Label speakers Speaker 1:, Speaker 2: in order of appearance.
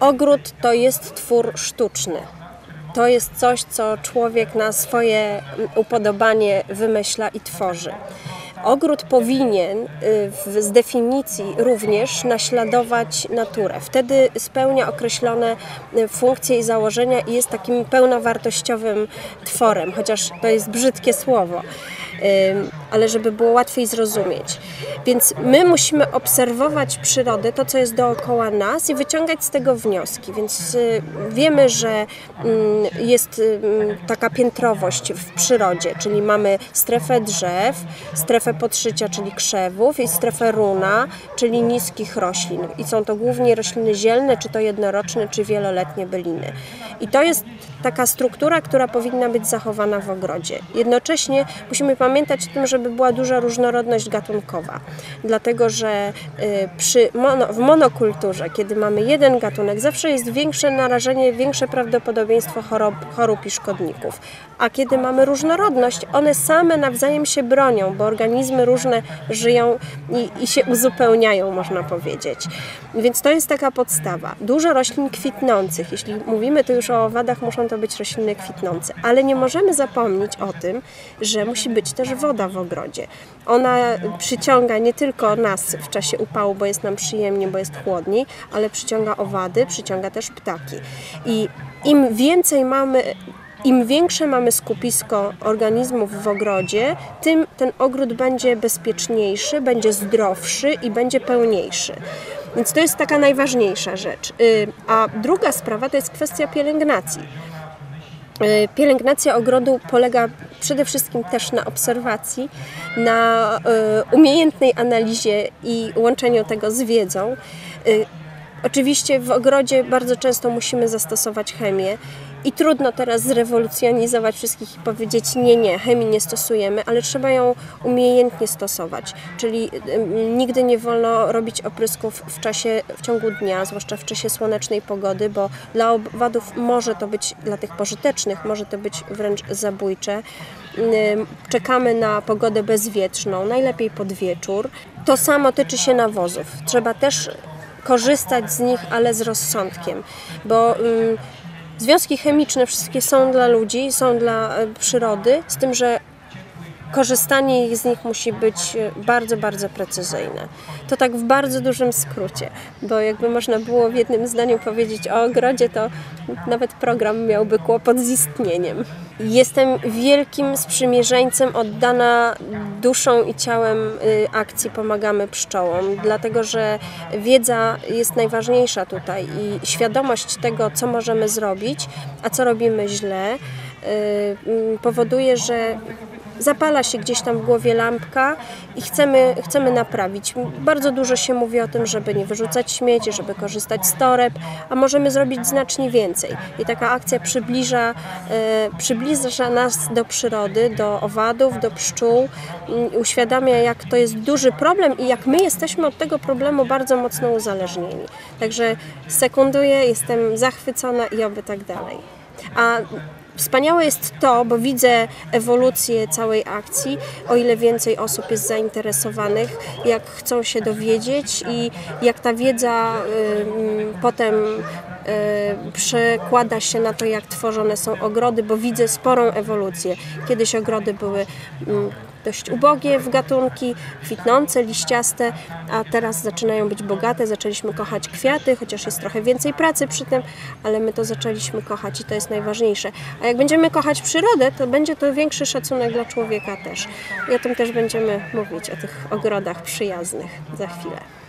Speaker 1: Ogród to jest twór sztuczny. To jest coś, co człowiek na swoje upodobanie wymyśla i tworzy. Ogród powinien y, z definicji również naśladować naturę. Wtedy spełnia określone y, funkcje i założenia i jest takim pełnowartościowym tworem, chociaż to jest brzydkie słowo ale żeby było łatwiej zrozumieć. Więc my musimy obserwować przyrodę, to co jest dookoła nas i wyciągać z tego wnioski. Więc y, wiemy, że mm, jest taka piętrowość w przyrodzie, czyli mamy strefę drzew, strefę podszycia, czyli krzewów i strefę runa, czyli niskich roślin. I są to głównie rośliny zielne, czy to jednoroczne, czy wieloletnie byliny. I to jest taka struktura, która powinna być zachowana w ogrodzie. Jednocześnie musimy pamiętać o tym, żeby była duża różnorodność gatunkowa, dlatego że y, przy mono, w monokulturze, kiedy mamy jeden gatunek, zawsze jest większe narażenie, większe prawdopodobieństwo chorób, chorób i szkodników. A kiedy mamy różnorodność, one same nawzajem się bronią, bo organizmy różne żyją i, i się uzupełniają, można powiedzieć. Więc to jest taka podstawa. Dużo roślin kwitnących. Jeśli mówimy tu już o owadach, muszą to być rośliny kwitnące. Ale nie możemy zapomnieć o tym, że musi być też woda w ogrodzie. Ona przyciąga nie tylko nas w czasie upału, bo jest nam przyjemnie, bo jest chłodniej, ale przyciąga owady, przyciąga też ptaki. I im więcej mamy im większe mamy skupisko organizmów w ogrodzie, tym ten ogród będzie bezpieczniejszy, będzie zdrowszy i będzie pełniejszy. Więc to jest taka najważniejsza rzecz. Y, a druga sprawa to jest kwestia pielęgnacji. Y, pielęgnacja ogrodu polega przede wszystkim też na obserwacji, na y, umiejętnej analizie i łączeniu tego z wiedzą. Oczywiście w ogrodzie bardzo często musimy zastosować chemię i trudno teraz zrewolucjonizować wszystkich i powiedzieć nie, nie, chemii nie stosujemy, ale trzeba ją umiejętnie stosować. Czyli nigdy nie wolno robić oprysków w czasie, w ciągu dnia, zwłaszcza w czasie słonecznej pogody, bo dla owadów może to być, dla tych pożytecznych, może to być wręcz zabójcze. Czekamy na pogodę bezwietrzną, najlepiej pod wieczór. To samo tyczy się nawozów. Trzeba też korzystać z nich, ale z rozsądkiem, bo Związki chemiczne wszystkie są dla ludzi, są dla e, przyrody, z tym, że korzystanie z nich musi być e, bardzo, bardzo precyzyjne. To tak w bardzo dużym skrócie, bo jakby można było w jednym zdaniu powiedzieć o ogrodzie, to nawet program miałby kłopot z istnieniem. Jestem wielkim sprzymierzeńcem oddana duszą i ciałem y, akcji Pomagamy Pszczołom, dlatego że wiedza jest najważniejsza tutaj i świadomość tego, co możemy zrobić, a co robimy źle, y, powoduje, że zapala się gdzieś tam w głowie lampka i chcemy, chcemy naprawić. Bardzo dużo się mówi o tym, żeby nie wyrzucać śmieci, żeby korzystać z toreb, a możemy zrobić znacznie więcej. I taka akcja przybliża, e, przybliża nas do przyrody, do owadów, do pszczół, mm, uświadamia, jak to jest duży problem i jak my jesteśmy od tego problemu bardzo mocno uzależnieni. Także sekunduję, jestem zachwycona i oby tak dalej. A Wspaniałe jest to, bo widzę ewolucję całej akcji, o ile więcej osób jest zainteresowanych, jak chcą się dowiedzieć i jak ta wiedza y, potem y, przekłada się na to, jak tworzone są ogrody, bo widzę sporą ewolucję. Kiedyś ogrody były y, dość ubogie w gatunki, kwitnące, liściaste, a teraz zaczynają być bogate. Zaczęliśmy kochać kwiaty, chociaż jest trochę więcej pracy przy tym, ale my to zaczęliśmy kochać i to jest najważniejsze. A jak będziemy kochać przyrodę, to będzie to większy szacunek dla człowieka też. I o tym też będziemy mówić, o tych ogrodach przyjaznych za chwilę.